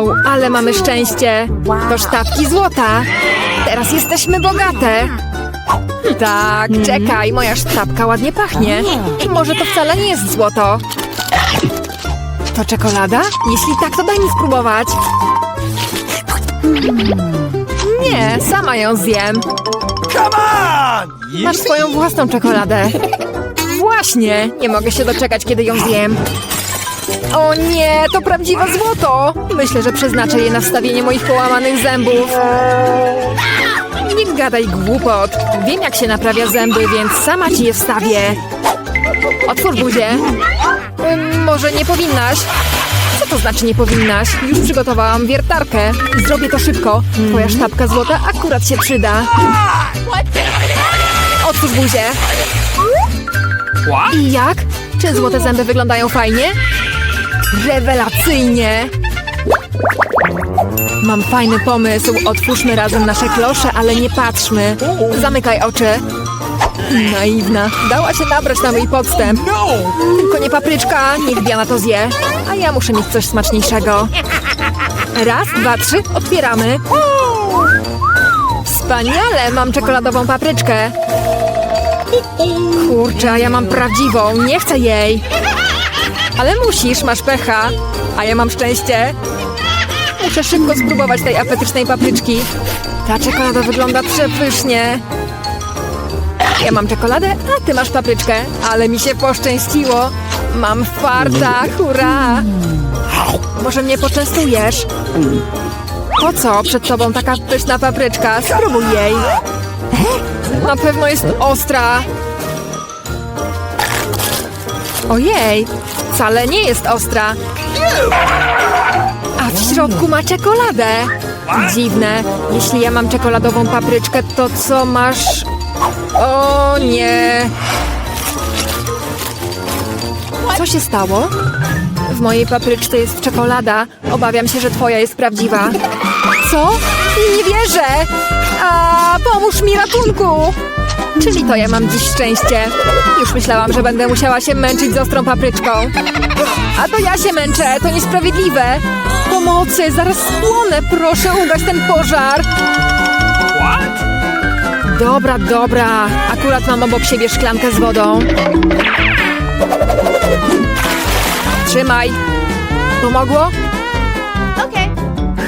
Wow, ale mamy szczęście. To sztabki złota. Teraz jesteśmy bogate. Tak, czekaj, moja sztabka ładnie pachnie. Może to wcale nie jest złoto. To czekolada? Jeśli tak, to daj mi spróbować. Nie, sama ją zjem. Come on! Masz swoją własną czekoladę. Właśnie, nie mogę się doczekać, kiedy ją zjem. O nie, to prawdziwe złoto! Myślę, że przeznaczę je na wstawienie moich połamanych zębów. Nie gadaj głupot. Wiem, jak się naprawia zęby, więc sama ci je wstawię. Otwórz buzię. Może nie powinnaś? Co to znaczy nie powinnaś? Już przygotowałam wiertarkę. Zrobię to szybko. Twoja sztabka złota akurat się przyda. Otwórz buzię. I jak? Czy złote zęby wyglądają fajnie? Rewelacyjnie! Mam fajny pomysł. Otwórzmy razem nasze klosze, ale nie patrzmy. Zamykaj oczy. Naiwna. Dała się nabrać na mój podstęp. No! Tylko nie papryczka, niech Diana to zje. A ja muszę mieć coś smaczniejszego. Raz, dwa, trzy, otwieramy. Wspaniale, mam czekoladową papryczkę. Kurczę, a ja mam prawdziwą, nie chcę jej. Ale musisz, masz pecha. A ja mam szczęście. Muszę szybko spróbować tej apetycznej papryczki. Ta czekolada wygląda przepysznie. Ja mam czekoladę, a ty masz papryczkę. Ale mi się poszczęściło. Mam farta, hurra! Może mnie poczęstujesz? Po co przed tobą taka pyszna papryczka? Spróbuj jej. Na pewno jest ostra. Ojej, wcale nie jest ostra. A w środku ma czekoladę. Dziwne. Jeśli ja mam czekoladową papryczkę, to co masz? O nie. Co się stało? W mojej papryczce jest czekolada. Obawiam się, że twoja jest prawdziwa. Co? Nie wierzę! A pomóż mi ratunku! Czyli to ja mam dziś szczęście. Już myślałam, że będę musiała się męczyć z ostrą papryczką. A to ja się męczę, to niesprawiedliwe. Pomocy, zaraz spłonę, proszę ugaś ten pożar. What? Dobra, dobra. Akurat mam obok siebie szklankę z wodą. Trzymaj. Pomogło?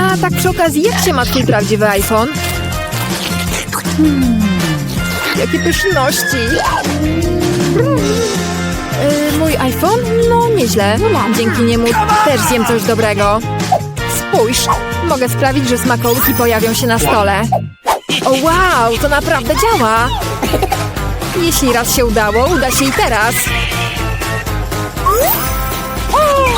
A tak przy okazji, jak się ma twój prawdziwy iPhone? Hmm, Jakie pyszności! Yy, mój iPhone? No, nieźle. Dzięki niemu też zjem coś dobrego. Spójrz, mogę sprawić, że smakołyki pojawią się na stole. O wow, to naprawdę działa! Jeśli raz się udało, uda się i teraz.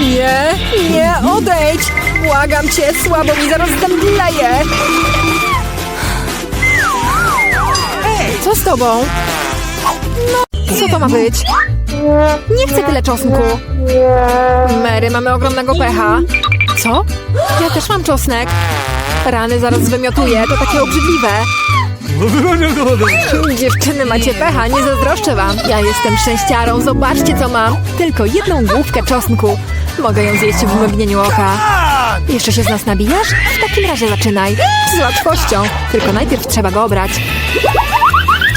Nie, nie, odejdź. Błagam cię, słabo mi zaraz zemdleję. Co z tobą? No, co to ma być? Nie chcę tyle czosnku. Mary, mamy ogromnego pecha. Co? Ja też mam czosnek. Rany zaraz wymiotuję, to takie obrzydliwe. Dziewczyny, macie pecha, nie zazdroszczę wam. Ja jestem szczęściarą, zobaczcie co mam. Tylko jedną główkę czosnku. Mogę ją zjeść w mgnieniu oka. Jeszcze się z nas nabijasz? W takim razie zaczynaj. Z łatwością. Tylko najpierw trzeba go obrać.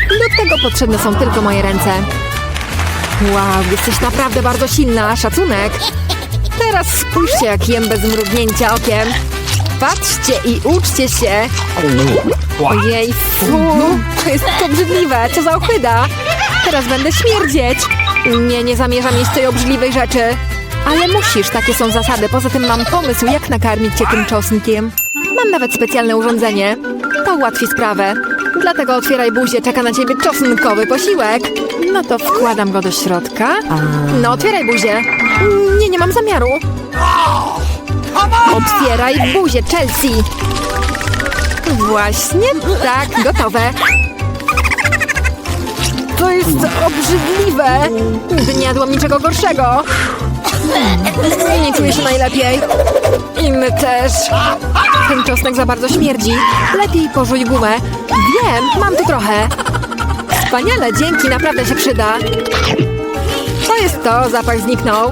Do tego potrzebne są tylko moje ręce. Wow, jesteś naprawdę bardzo silna. Szacunek. Teraz spójrzcie, jak jem bez mrugnięcia okiem. Patrzcie i uczcie się. Ojej, fu, to jest obrzydliwe. Co za ochyda. Teraz będę śmierdzieć. Nie, nie zamierzam jeść tej obrzydliwej rzeczy. Ale musisz, takie są zasady. Poza tym mam pomysł, jak nakarmić cię tym czosnkiem. Mam nawet specjalne urządzenie. To ułatwi sprawę. Dlatego otwieraj buzię, czeka na ciebie czosnkowy posiłek. No to wkładam go do środka. No, otwieraj buzię. Nie, nie mam zamiaru. Otwieraj buzię, Chelsea. Właśnie, tak, gotowe. To jest obrzydliwe. Nigdy nie jadłam niczego gorszego. Nie czuję się najlepiej. I my też. Ten czosnek za bardzo śmierdzi. Lepiej porzuć gumę. Wiem, mam tu trochę. Wspaniale, dzięki, naprawdę się przyda. To jest to, zapach zniknął.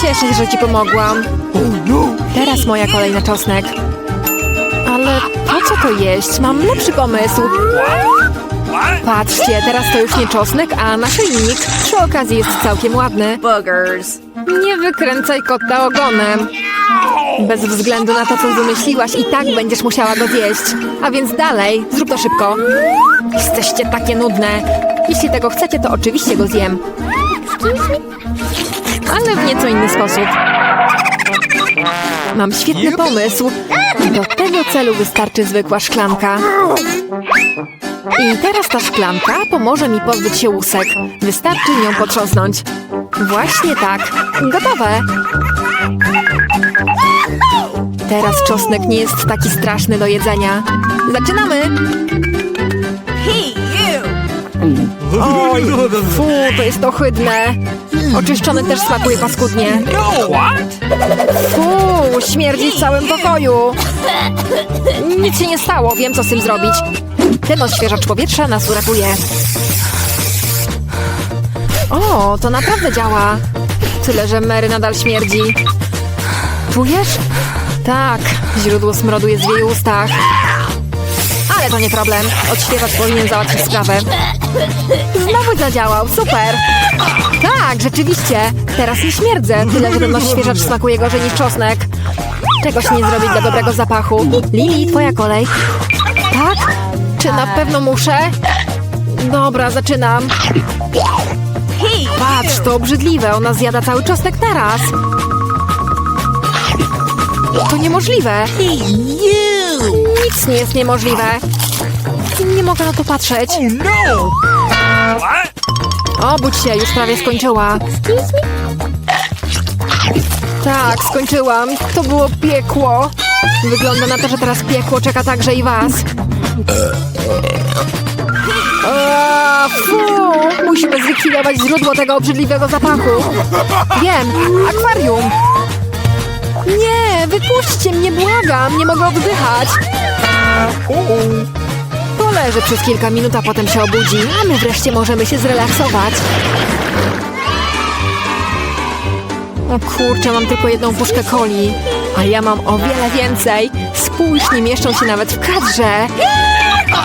Cieszę się, że ci pomogłam. Teraz moja kolej na czosnek. Ale po co to jeść? Mam lepszy pomysł. Patrzcie, teraz to już nie czosnek, a naszyjnik. Przy Przy okazji jest całkiem ładny. Nie wykręcaj kota ogonem. Bez względu na to, co wymyśliłaś, i tak będziesz musiała go zjeść. A więc dalej, zrób to szybko. Jesteście takie nudne. Jeśli tego chcecie, to oczywiście go zjem. Ale w nieco inny sposób. Mam świetny pomysł. Do tego celu wystarczy zwykła szklanka. I teraz ta szklanka pomoże mi pozbyć się łusek. Wystarczy nią potrząsnąć. Właśnie tak. Gotowe. Teraz czosnek nie jest taki straszny do jedzenia. Zaczynamy! Oj, fu, to jest ohydne. Oczyszczony też smakuje paskudnie. Fu, śmierdzi w całym pokoju. Nic się nie stało, wiem co z tym zrobić. Ten odświeżacz powietrza nas uratuje. O, to naprawdę działa. Tyle, że Mary nadal śmierdzi. Czujesz? Tak, źródło smrodu jest w jej ustach. Ale to nie problem. Odświeżacz powinien załatwić sprawę. Znowu zadziałał, super! Tak, rzeczywiście. Teraz nie śmierdzę, tyle że ten odświeżacz smakuje gorzej niż czosnek. Czegoś nie zrobić dla dobrego zapachu. Lili, twoja kolej. Tak? Czy na pewno muszę? Dobra, zaczynam. Patrz, to obrzydliwe, ona zjada cały czosnek naraz. To niemożliwe. Nic nie jest niemożliwe. Nie mogę na to patrzeć. No! What? Obudź się, już prawie skończyła. Tak, skończyłam. To było piekło. Wygląda na to, że teraz piekło czeka także i was. A, fu! Musimy zlikwidować źródło tego obrzydliwego zapachu. Wiem, akwarium. Nie, wypuśćcie mnie, błagam, nie mogę oddychać. Poleży przez kilka minut, a potem się obudzi, a my wreszcie możemy się zrelaksować. O kurczę, mam tylko jedną puszkę coli, a ja mam o wiele więcej. Spójrz, nie mieszczą się nawet w kadrze.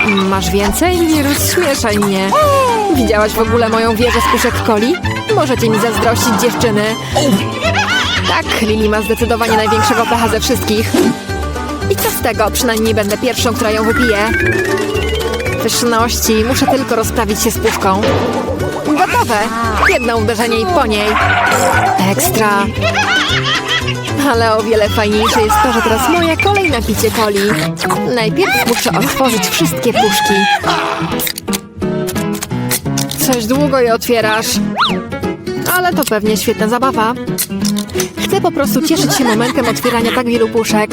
Masz więcej? Nie rozśmieszaj mnie. Widziałaś w ogóle moją wieżę z puszek coli? Możecie mi zazdrościć, dziewczyny. Tak, Lili ma zdecydowanie największego pecha ze wszystkich. I co z tego? Przynajmniej będę pierwszą, która ją wypije. Pyszności, muszę tylko rozprawić się z puszką. Gotowe! Jedno uderzenie i po niej. Ekstra. Ale o wiele fajniejsze jest to, że teraz moja kolej na picie coli. Najpierw muszę otworzyć wszystkie puszki. Coś długo je otwierasz. Ale to pewnie świetna zabawa. Chcę po prostu cieszyć się momentem otwierania tak wielu puszek.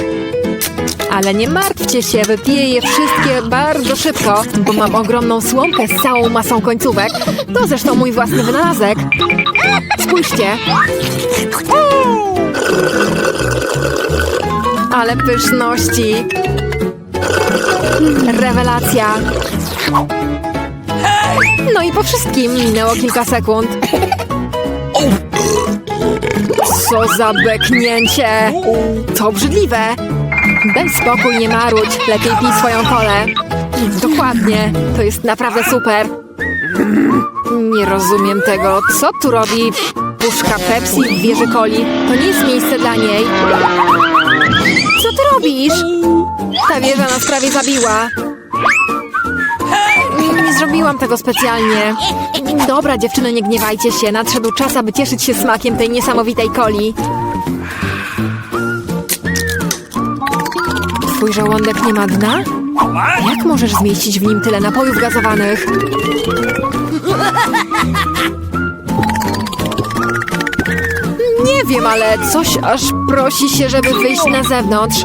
Ale nie martwcie się, wypiję je wszystkie bardzo szybko, bo mam ogromną słomkę z całą masą końcówek. To zresztą mój własny wynalazek. Spójrzcie. Ale pyszności. Rewelacja. No i po wszystkim minęło kilka sekund. Co za beknięcie! To obrzydliwe! Daj spokój, nie marudź. Lepiej pij swoją kolę. Dokładnie. To jest naprawdę super. Nie rozumiem tego. Co tu robi puszka Pepsi w wieży coli? To nie jest miejsce dla niej. Co ty robisz? Ta wieża nas prawie zabiła. Nie zrobiłam tego specjalnie. Dobra, dziewczyny, nie gniewajcie się. Nadszedł czas, aby cieszyć się smakiem tej niesamowitej coli. Twój żołądek nie ma dna? Jak możesz zmieścić w nim tyle napojów gazowanych? Nie wiem, ale coś aż prosi się, żeby wyjść na zewnątrz.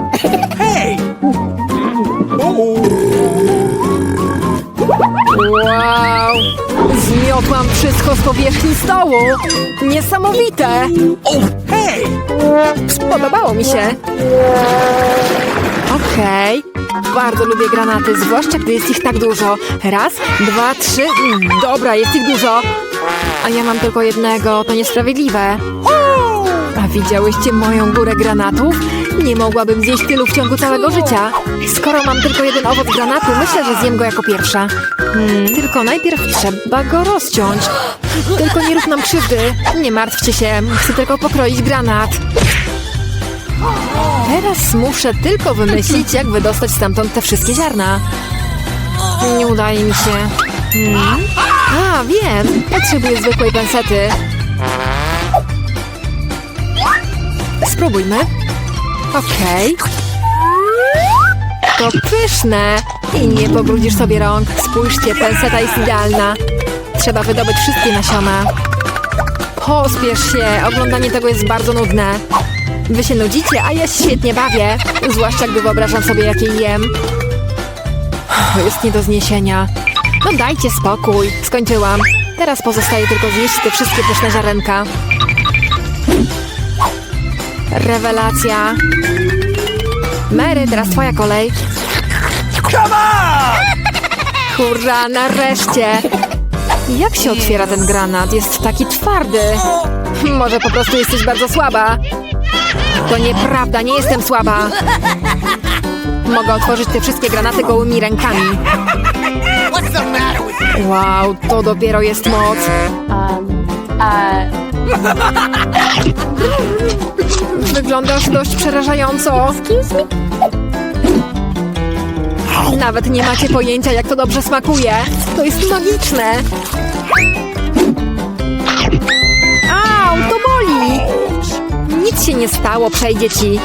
Wow! Zmiotłam wszystko z powierzchni stołu! Niesamowite! Hey! Spodobało mi się. Okej. Bardzo lubię granaty, zwłaszcza gdy jest ich tak dużo. Raz, dwa, trzy. Mm, Dobra, jest ich dużo. A ja mam tylko jednego, to niesprawiedliwe. A widziałyście moją górę granatów? Nie mogłabym zjeść tylu w ciągu całego życia. Skoro mam tylko jeden owoc granatu, myślę, że zjem go jako pierwsza. Hmm, tylko najpierw trzeba go rozciąć. Tylko nie rób nam krzywdy. Nie martwcie się, chcę tylko pokroić granat. Teraz muszę tylko wymyślić, jak wydostać stamtąd te wszystkie ziarna. Nie udaje mi się. Hmm? A, wiem. Potrzebuję zwykłej pensety. Spróbujmy. Okej. To pyszne. I nie pobrudzisz sobie rąk. Spójrzcie, penseta jest idealna. Trzeba wydobyć wszystkie nasiona. Pospiesz się. Oglądanie tego jest bardzo nudne. Wy się nudzicie, a ja się świetnie bawię. Zwłaszcza, gdy wyobrażam sobie, jakie jem. To jest nie do zniesienia. No dajcie spokój. Skończyłam. Teraz pozostaje tylko zjeść te wszystkie pyszne ziarenka. Rewelacja. Mary, teraz twoja kolej. Come on! Hurra, nareszcie! Jak się otwiera ten granat? Jest taki twardy. Może po prostu jesteś bardzo słaba. To nieprawda, nie jestem słaba. Mogę otworzyć te wszystkie granaty gołymi rękami. Wow, to dopiero jest moc. Wyglądasz dość przerażająco. Nawet nie macie pojęcia, jak to dobrze smakuje. To jest magiczne. Nic się nie stało, przejdzie ci.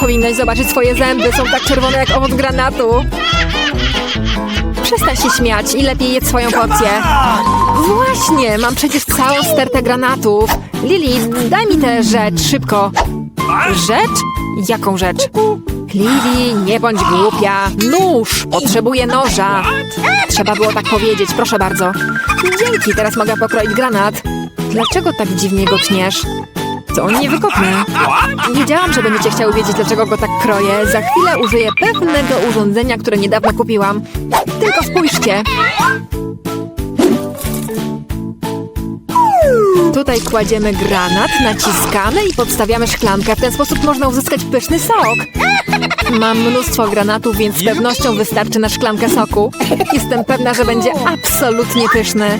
Powinnaś zobaczyć swoje zęby, są tak czerwone jak owoc granatu. Przestań się śmiać i lepiej jedz swoją porcję. Właśnie, mam przecież całą stertę granatów. Lili, daj mi tę rzecz, szybko. Rzecz? Jaką rzecz? Lili, nie bądź głupia. Nóż! Potrzebuję noża. Trzeba było tak powiedzieć, proszę bardzo. Dzięki, teraz mogę pokroić granat. Dlaczego tak dziwnie go tniesz? To niewygodne. Wiedziałam, że będziecie chciały wiedzieć, dlaczego go tak kroję. Za chwilę użyję pewnego urządzenia, które niedawno kupiłam. Tylko spójrzcie. Tutaj kładziemy granat, naciskamy i podstawiamy szklankę. W ten sposób można uzyskać pyszny sok. Mam mnóstwo granatów, więc z pewnością wystarczy na szklankę soku. Jestem pewna, że będzie absolutnie pyszny.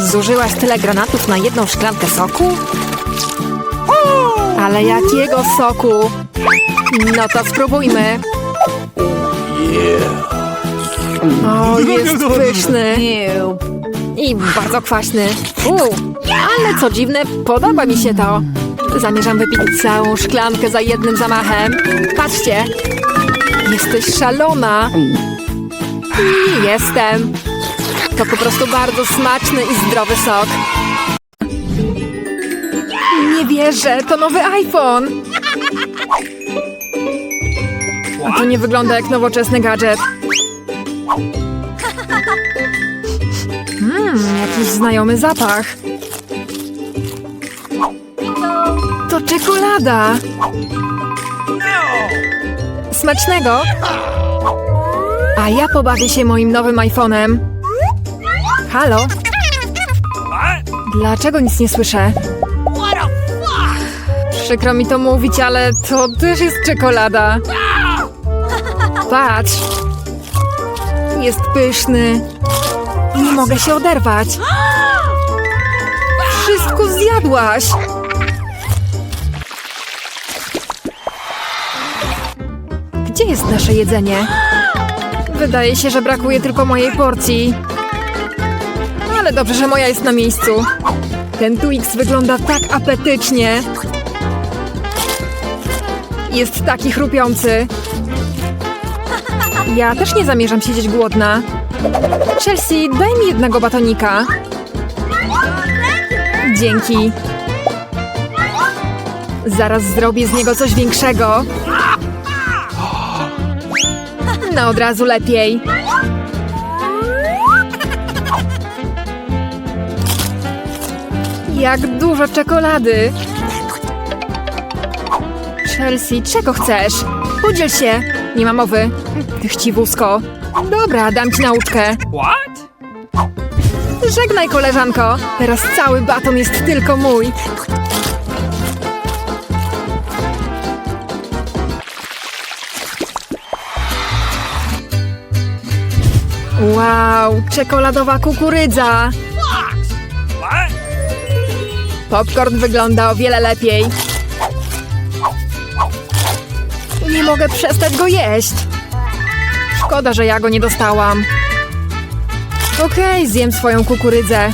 Zużyłaś tyle granatów na jedną szklankę soku? Ale jakiego soku? No to spróbujmy. O, jest pyszny. I bardzo kwaśny. U, ale co dziwne, podoba mi się to. Zamierzam wypić całą szklankę za jednym zamachem. Patrzcie. Jesteś szalona. I jestem. To po prostu bardzo smaczny i zdrowy sok. Nie wierzę, to nowy iPhone. A to nie wygląda jak nowoczesny gadżet. Mmm, jakiś znajomy zapach. To czekolada. Smacznego. A ja pobawię się moim nowym iPhone'em. Halo? Dlaczego nic nie słyszę? Przykro mi to mówić, ale to też jest czekolada. Patrz. Jest pyszny. Nie mogę się oderwać. Wszystko zjadłaś. Gdzie jest nasze jedzenie? Wydaje się, że brakuje tylko mojej porcji. Ale dobrze, że moja jest na miejscu. Ten Twix wygląda tak apetycznie. Jest taki chrupiący. Ja też nie zamierzam siedzieć głodna. Chelsea, daj mi jednego batonika. Dzięki. Zaraz zrobię z niego coś większego. No od razu lepiej. Jak dużo czekolady! Chelsea, czego chcesz? Podziel się! Nie ma mowy. Chciwusko. Dobra, dam ci nauczkę. What? Żegnaj, koleżanko. Teraz cały baton jest tylko mój. Wow, czekoladowa kukurydza. Popcorn wygląda o wiele lepiej. Nie mogę przestać go jeść. Szkoda, że ja go nie dostałam. Okej, zjem swoją kukurydzę.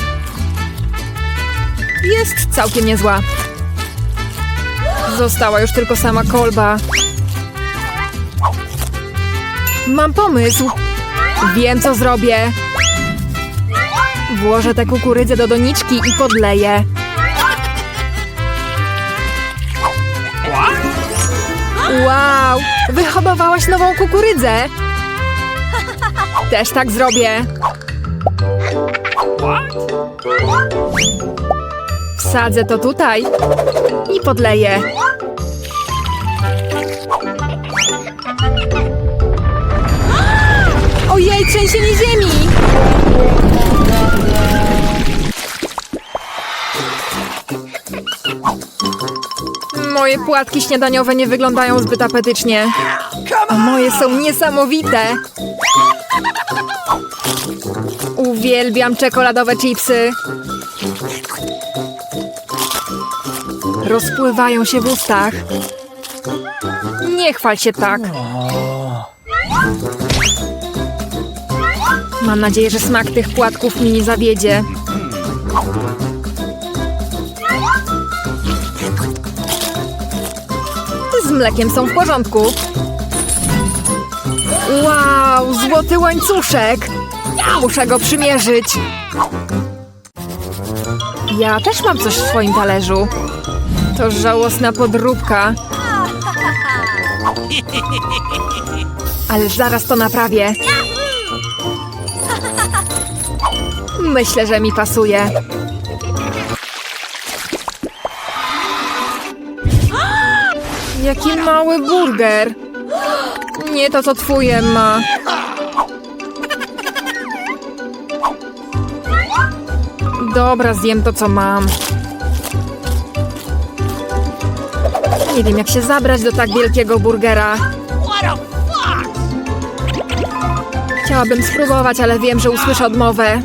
Jest całkiem niezła. Została już tylko sama kolba. Mam pomysł. Wiem, co zrobię. Włożę tę kukurydzę do doniczki i podleję. Wow! Wyhodowałaś nową kukurydzę! Też tak zrobię. Wsadzę to tutaj i podleję. Ojej, trzęsienie ziemi! Moje płatki śniadaniowe nie wyglądają zbyt apetycznie. A moje są niesamowite. Uwielbiam czekoladowe chipsy. Rozpływają się w ustach. Nie chwal się tak. Mam nadzieję, że smak tych płatków mi nie zawiedzie. Mlekiem są w porządku. Wow, złoty łańcuszek! Muszę go przymierzyć. Ja też mam coś w swoim talerzu. To żałosna podróbka. Ale zaraz to naprawię. Myślę, że mi pasuje. Jaki mały burger. Nie to, co twoje ma. Dobra, zjem to, co mam. Nie wiem, jak się zabrać do tak wielkiego burgera. Chciałabym spróbować, ale wiem, że usłyszę odmowę.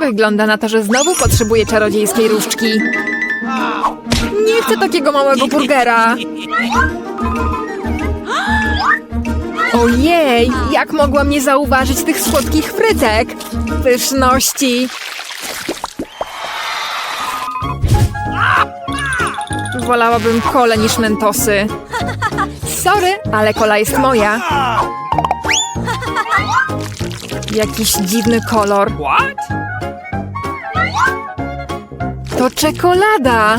Wygląda na to, że znowu potrzebuję czarodziejskiej różdżki. Nie chcę takiego małego burgera. Ojej, jak mogłam nie zauważyć tych słodkich frytek? Pyszności. Wolałabym kole niż mentosy. Sorry, ale kola jest moja. Jakiś dziwny kolor. To czekolada!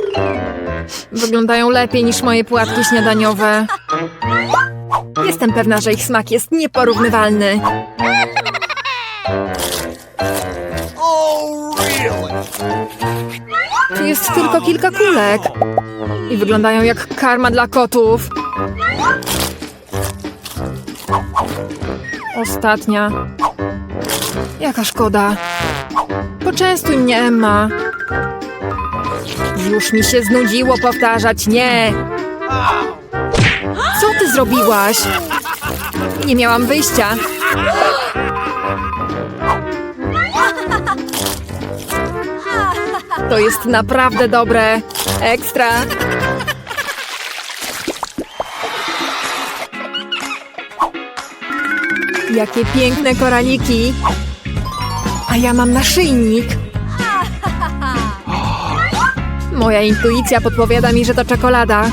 Wyglądają lepiej niż moje płatki śniadaniowe. Jestem pewna, że ich smak jest nieporównywalny. Tu jest tylko kilka kulek. I wyglądają jak karma dla kotów. Ostatnia. Jaka szkoda. Poczęstuj mnie, Emma. Już mi się znudziło powtarzać nie. Co ty zrobiłaś? Nie miałam wyjścia. To jest naprawdę dobre. Ekstra. Jakie piękne koraliki. A ja mam naszyjnik. Moja intuicja podpowiada mi, że to czekolada.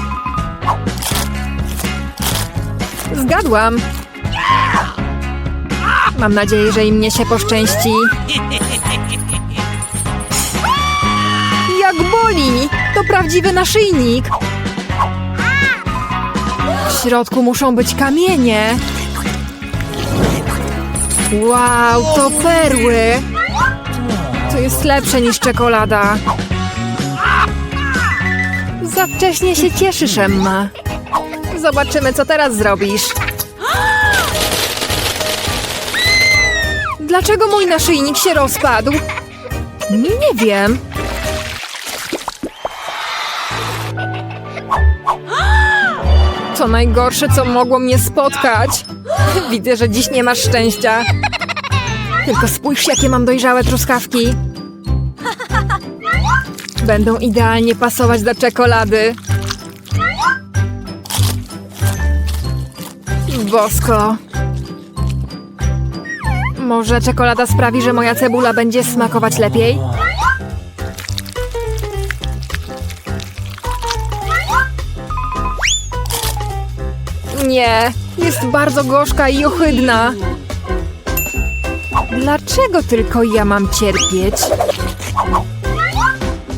Zgadłam. Mam nadzieję, że i mnie się poszczęści. Jak boli! To prawdziwy naszyjnik. W środku muszą być kamienie. Wow, to perły! To jest lepsze niż czekolada. Za wcześnie się cieszysz, Emma. Zobaczymy, co teraz zrobisz. Dlaczego mój naszyjnik się rozpadł? Nie wiem. To najgorsze, co mogło mnie spotkać. Widzę, że dziś nie masz szczęścia. Tylko spójrz, jakie mam dojrzałe truskawki. Będą idealnie pasować do czekolady. Bosko. Może czekolada sprawi, że moja cebula będzie smakować lepiej? Nie, jest bardzo gorzka i ohydna. Dlaczego tylko ja mam cierpieć?